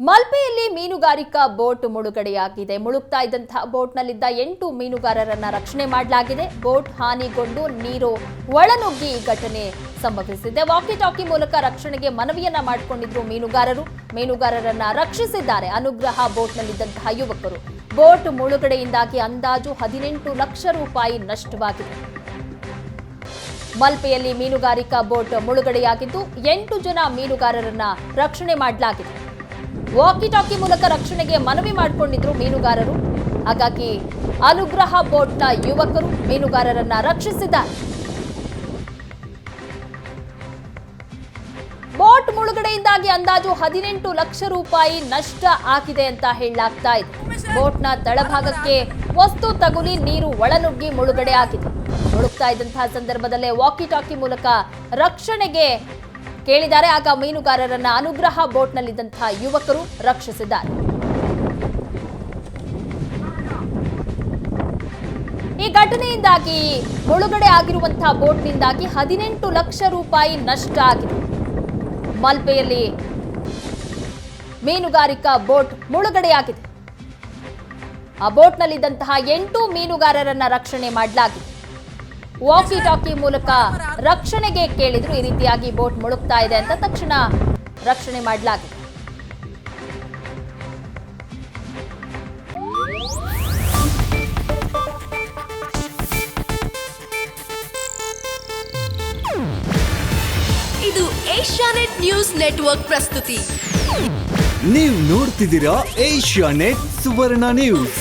ಮಲ್ಪೆಯಲ್ಲಿ ಮೀನುಗಾರಿಕಾ ಬೋಟ್ ಮುಳುಗಡೆಯಾಗಿದೆ. ಮುಳುಗ್ತಾ ಇದ್ದಂತಹ ಬೋಟ್ನಲ್ಲಿದ್ದ ಎಂಟು ಮೀನುಗಾರರನ್ನ ರಕ್ಷಣೆ ಮಾಡಲಾಗಿದೆ. ಬೋಟ್ ಹಾನಿಗೊಂಡು ನೀರು ಒಳನುಗ್ಗಿ ಘಟನೆ ಸಂಭವಿಸಿದೆ. ವಾಕಿ ಟಾಕಿ ಮೂಲಕ ರಕ್ಷಣೆಗೆ ಮನವಿಯನ್ನ ಮಾಡಿಕೊಂಡಿದ್ರು ಮೀನುಗಾರರು. ಮೀನುಗಾರರನ್ನ ರಕ್ಷಿಸಿದ್ದಾರೆ. ಅನುಗ್ರಹ ಬೋಟ್ನಲ್ಲಿದ್ದಂತಹ ಯುವಕರು. ಬೋಟ್ ಮುಳುಗಡೆಯಿಂದಾಗಿ ಅಂದಾಜು ಹದಿನೆಂಟು ಲಕ್ಷ ರೂಪಾಯಿ ನಷ್ಟವಾಗಿದೆ. ಮಲ್ಪೆಯಲ್ಲಿ ಮೀನುಗಾರಿಕಾ ಬೋಟ್ ಮುಳುಗಡೆಯಾಗಿದ್ದು, ಎಂಟು ಜನ ಮೀನುಗಾರರನ್ನ ರಕ್ಷಣೆ ಮಾಡಲಾಗಿದೆ. ವಾಕಿ ಟಾಕಿ ಮೂಲಕ ರಕ್ಷಣೆಗೆ ಮನವಿ ಮಾಡಿಕೊಂಡಿದ್ರು ಮೀನುಗಾರರು. ಹಾಗಾಗಿ ಅನುಗ್ರಹ ಬೋಟ್ನ ಯುವಕರು ಮೀನುಗಾರರನ್ನ ರಕ್ಷಿಸಿದ್ದಾರೆ. ಬೋಟ್ ಮುಳುಗಡೆಯಿಂದಾಗಿ ಅಂದಾಜು ಹದಿನೆಂಟು ಲಕ್ಷ ರೂಪಾಯಿ ನಷ್ಟ ಆಗಿದೆ ಅಂತ ಹೇಳಲಾಗ್ತಾ ಇದೆ. ಬೋಟ್ನ ತಳಭಾಗಕ್ಕೆ ವಸ್ತು ತಗುಲಿ ನೀರು ಒಳನುಗ್ಗಿ ಮುಳುಗಡೆ ಆಗಿದೆ. ಮುಳುಗ್ತಾ ಇದ್ದಂತಹ ಸಂದರ್ಭದಲ್ಲೇ ವಾಕಿ ಟಾಕಿ ಮೂಲಕ ರಕ್ಷಣೆಗೆ ಕೇಳಿದ್ದಾರೆ. ಆಗ ಮೀನುಗಾರರನ್ನ ಅನುಗ್ರಹ ಬೋಟ್ನಲ್ಲಿದ್ದಂತಹ ಯುವಕರು ರಕ್ಷಿಸಿದ್ದಾರೆ. ಈ ಘಟನೆಯಿಂದಾಗಿ ಮುಳುಗಡೆ ಆಗಿರುವಂತಹ ಬೋಟ್ನಿಂದಾಗಿ ಹದಿನೆಂಟು ಲಕ್ಷ ರೂಪಾಯಿ ನಷ್ಟ ಆಗಿದೆ. ಮಲ್ಪೆಯಲ್ಲಿ ಮೀನುಗಾರಿಕಾ ಬೋಟ್ ಮುಳುಗಡೆಯಾಗಿದೆ. ಆ ಬೋಟ್ನಲ್ಲಿದ್ದಂತಹ ಎಂಟು ಮೀನುಗಾರರನ್ನ ರಕ್ಷಣೆ ಮಾಡಲಾಗಿದೆ. ವಾಕಿ ಟಾಕಿ ಮೂಲಕ ರಕ್ಷಣೆಗೆ ಕೇಳಿದ್ರು ಈ ರೀತಿಯಾಗಿ ಬೋಟ್ ಮುಳುಗ್ತಾ ಇದೆ ಅಂತ ತಕ್ಷಣ ರಕ್ಷಣೆ ಮಾಡಲಾಗಿದೆ. ಇದು ಏಷ್ಯಾನೆಟ್ ನ್ಯೂಸ್ ನೆಟ್ವರ್ಕ್ ಪ್ರಸ್ತುತಿ. ನೀವು ನೋಡ್ತಿದ್ದೀರಾ ಏಷ್ಯಾ ನೆಟ್ ಸುವರ್ಣ ನ್ಯೂಸ್.